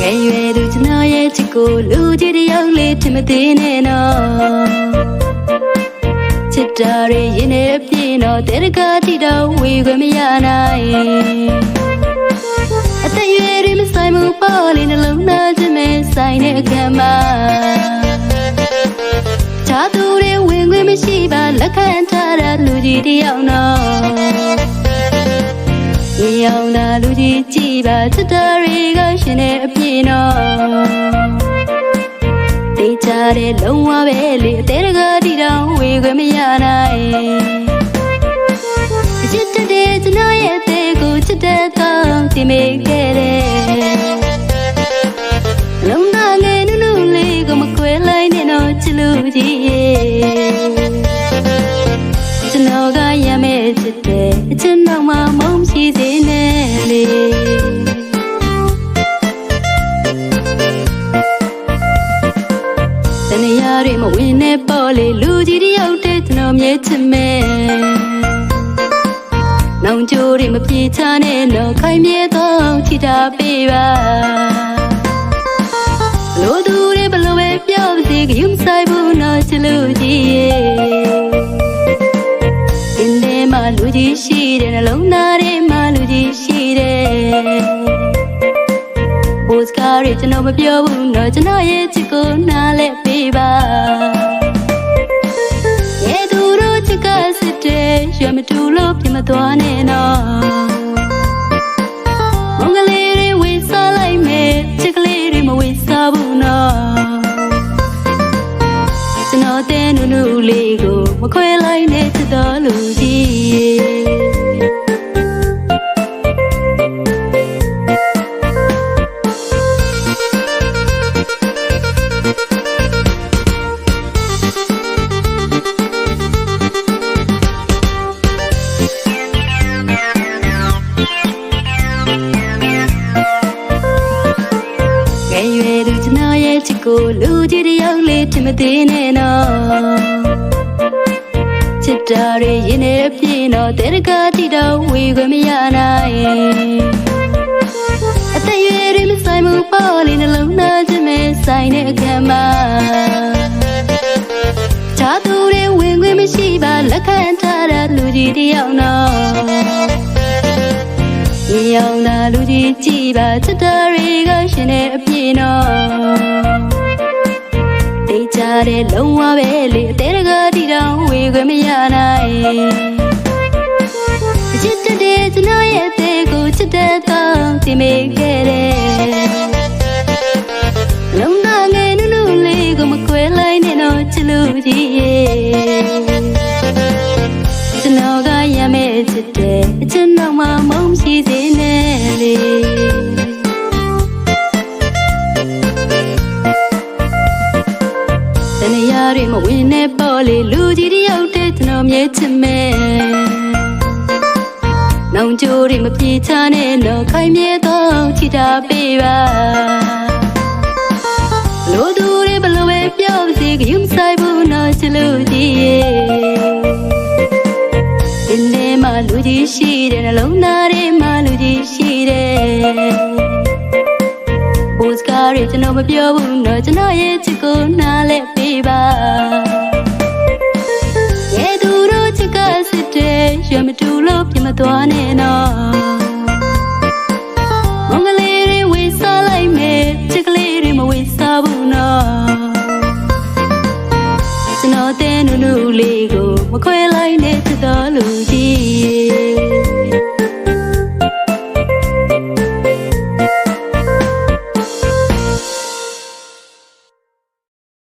ငယ်ရွယ်သူကျွန်တော်ရဲ့ချစ်ကိုလူကြီးတစ်ယောက်လေးထင်မသေးနဲ့နော်ချစ်တာတွေရင်ထဲအပြည့်တော့တဲတကားတီတော့ဝေခွင့်မ ပေါ့လေးနှလုံးသားခြင်းမဲ့ဆိုင်တဲ့အခမ်းမှာချာသူတွေဝင်ခွင့်မရှိပါလက်ခံထားတာလူကြီးတစ်ယောက်နော်ဒီအောင်သာလူကြီးကြည်ပါချစ်တာတွေကရှင်နေအပြည့်နော်တေးကြတဲ့လုံးဝပဲလေအသေးတကားတီတောင်ဝေခွင့်မရနိုင်ချစ်တဲ့ကျွန်တော်ရဲ့အသေးကိုချစ်တဲ့တော့တင်မေခဲ့တယ် ကျွန်တော်ကရမဲ့ချစ်တဲ့အချင်းတော့မှမုန်းရှိစေနဲ့လေတနေရာတွေမဝင်နဲ့ပေါ့လေလူကြီးတယောက်တည်းကျွန်တော်မြဲချင်မဲ့နောင်ကြိုးတွေမပြေချနဲ့တော့ခိုင်မြဲတော့ချီတာပေးပါလို့သူတွေဘလို့ပဲပြောပါစေကယူမဆိုင်ဘူးနော်ချစ်လူကြီးရဲ့အင်းထဲမှာ လူကြီးရှိတယ်နှလုံးသားထဲမှာလူကြီးရှိတယ်ပိုစကားတွေကျွန်တော်မပြောဘူးတော့ကျွန်တော်ရဲ့ချစ်ကိုနားလဲပေးပါရဲ့သူတို့ချစ်ကစစ်တဲ့ရမတူလို့ပြင်မသွားနဲ့နော်မုန်းကလေးတွေဝေးစားလိုက်မယ်ချစ်ကလေးတွေမဝေးစားဘူးနော်ကျွန်တော်တဲ့နုနုလေးကိုမခွဲလိုက်နဲ့ချစ်တော်လူကြီး ယောက်လေးထင်မသေးနဲ့နော်ချစ်တာတွေရင်ထဲအပြည့်တော့တဲတကားတီတော့ဝေခွင့်မရနိုင်အသက်ရွယ်တွေမဆိုင်မှုပေါ့လေးနှလုံးသားခြင်းမဲ့ဆိုင်တဲ့အခမ်းမှာချာသူတွေဝင်ခွင့်မရှိပါလက်ခံထားတာလူကြီးတစ်ယောက်နော်ဒီအောင်သာလူကြီးကြည်ပါချစ်တာတွေကရှင်နေအပြည့်နော် တေးကြတဲ့လုံးဝပဲလေအသေးတကားတီတောင်ဝေခွင့်မရနိုင်ချစ်တဲ့ကျွန်တော်ရဲ့အသေးကိုချစ်တဲ့တော့တင်မေခဲ့တယ်လုံးသားငယ်နုနုလေးကိုမကွဲလိုက်နဲ့တော့ချစ်လူကြီးရဲ့ကျွန်တော်ကရမဲ့ချစ်တဲ့အချင်းတော့မှမုန်းရှိစေနဲ့လေ တနေရာတွေမဝင်နဲ့ပေါ့လေလူကြီးတယောက်တည်းကျွန်တော်မြဲချင်မဲ့နောင်ကြိုးတွေမပြေချနဲ့တော့ခိုင်မြဲတော့ချီတာပေးပါလို့သူတွေဘလို့ပဲပြောပါစေကယူမဆိုင်ဘူးနော်ချစ်လူကြီးရဲ့ဒီနေ့မှလူကြီးရှိတယ်နှလုံးသား တွေကျွန်တော်မပြောဘူးတော့ကျွန်တော်ရဲ့ချစ်ကိုနားလဲပေးပါရဲ့သူတို့ချစ်ကစစ်တယ်ရမတူလို့ပြင်မသွားနဲ့နော်